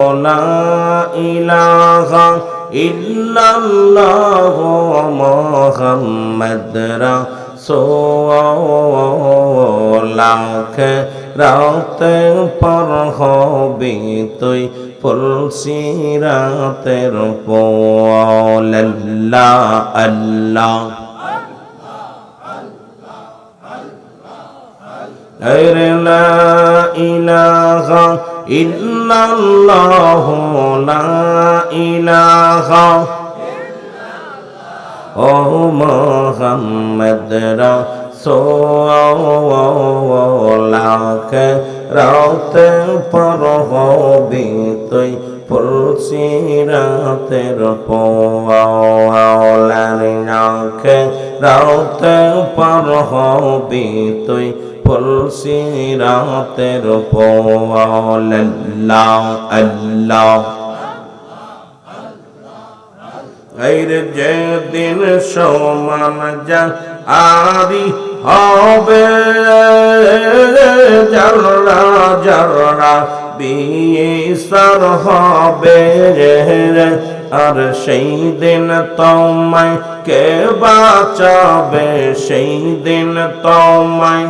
لا إله إلا الله محمد رسول রাতে পর হবি তুই ফুলসি রাতের পোল্লা আল্লাহ غير لا ইল্লাল্লাহু লা ইলাহা ও মোহাম্মদ রাসূলুল্লাহকে রাতে পর হবে তুই পড়ছি রাতের পওয়ালার নাকে রাতে পর তুই ফুলসি রাতের পোল্লাহ আল্লাহ এর যেদিন সমান যা আরি হবে জলরা জলরা বিসার হবে আর সেই দিন তোমায় কে বাঁচাবে সেই দিন তোমায়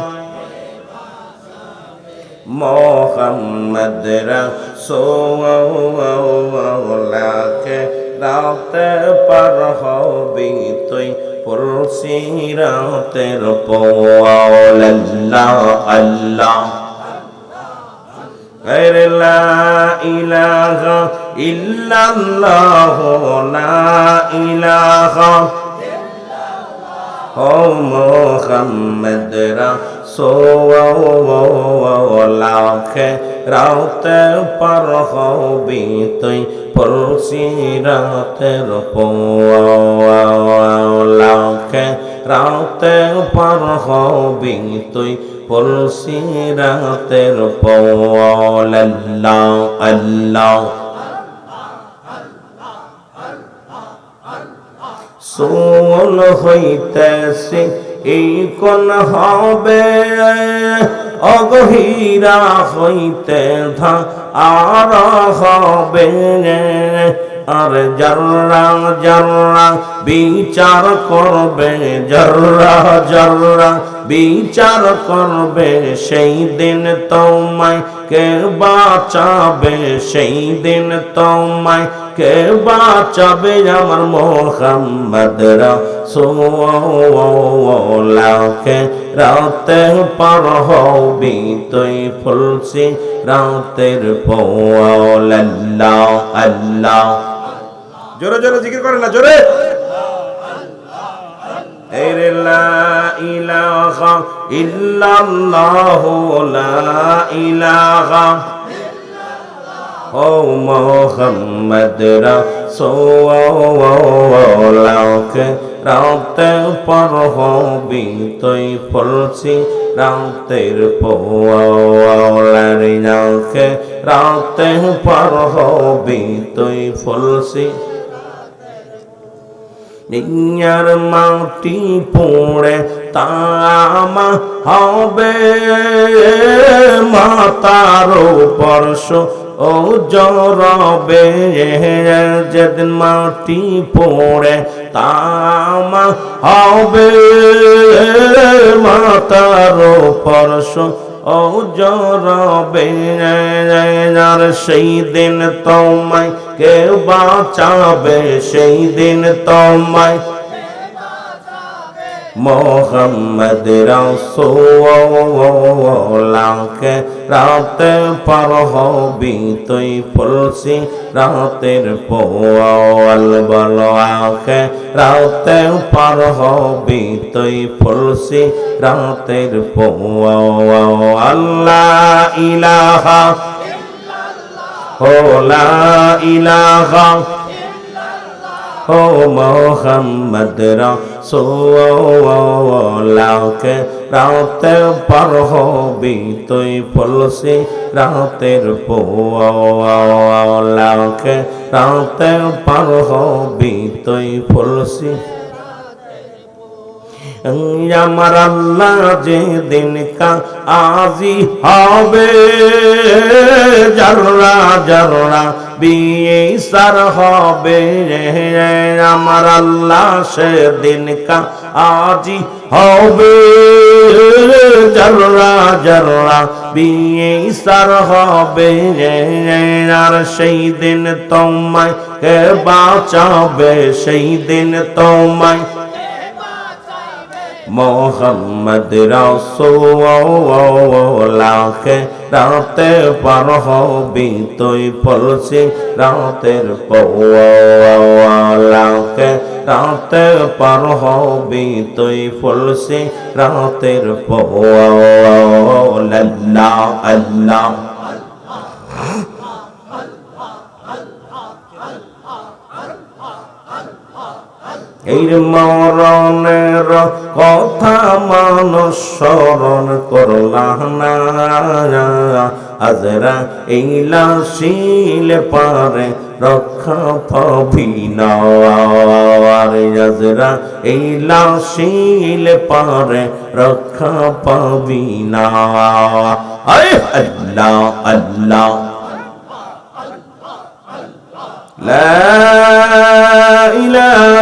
মোহাম্মদ রসোলাকে রাতে পার হবি তুই পুরসি রাতের পোয়াল্লাহ আল্লাহ غير لا إله إلا الله لا إله ও মোহাম্মদ রসোলাকে রাতে পার হবি তুই পড়শি রাতের পোলাকে রাতে পার হবি তুই পড়শি রাতের পোল্লাহ আল্লাহ সোল হইতেছে এই কোন হবে? অগহীরা হইতে ধা আর হবে। আর জর্রা জর্রা বিচার করবে জর্রা জর্রা বিচার করবে সেই দিন তোমায়। কে বাঁচাবে সেই দিন তোমায়। কে বাঁচাবে আমার মোহাম্মদ রাসূলুল্লাহকে। রাতে পার হবি তুই ফুলসি, রাতের পোয়াল্লাহ আল্লাহ জোরে জোরে, জিকির করে না, জোরে। এর লা ইলাহা ইল্লাল্লাহু লা ইলাহা ও মোহাম্মদ রাসূলুল্লাহকে রাতে পর হবি তুই ফুলসি, রাতের পোয়ালার নাকে। রাতে পর তুই ফুলসি নিয়ার মাটি পড়ে তামা হবে। মাতার পরশ ও জরবে যেদিন মাটি পড়ে তামা হবে। মাতার পরশ ও জরবে সেই দিন তোমায় কে বাঁচাবে সেই দিন তোমায়। মোহাম্মদ রসোলাকে রাতে পার হবি তুই ফুলসি, রাতের পোয়াল বলাকে রাতে পার হবি তুই ফুলসি, রাতের পোয়াল্লাহ ইলাহা ও লা ইলাহা ও মোহাম্মদ রাসূলুল্লাহকে রাতে পার হবি তুই ফুলসি রাতের পোয়ালাকে রাতে পার হবি তুই ফুলসি আমার আল্লাহ যে দিন কা আজি হবে জররা জররা বিয়ে সার হবে আমার আল্লাহ সে দিন কা আজি হবে জররা জররা বিয়ে সার হবে আর সেই দিন তোমায় বাঁচাবে, সেই দিন তোমায় মোহাম্মদ রসোলাকে রাতে পার হবি তুই ফলসি রাতের পৌলাকে রাতে পার হবি তুই ফলসি রাতের পৌলা আল্লাহ। এর মরণের কথা মানুষ স্মরণ করলানা আজরা এইলা শিল পারে রক্ষা পাবি না। আজরা এইলা শিল পারে রক্ষা পাবি না। আল্লাহ আল্লাহ। লা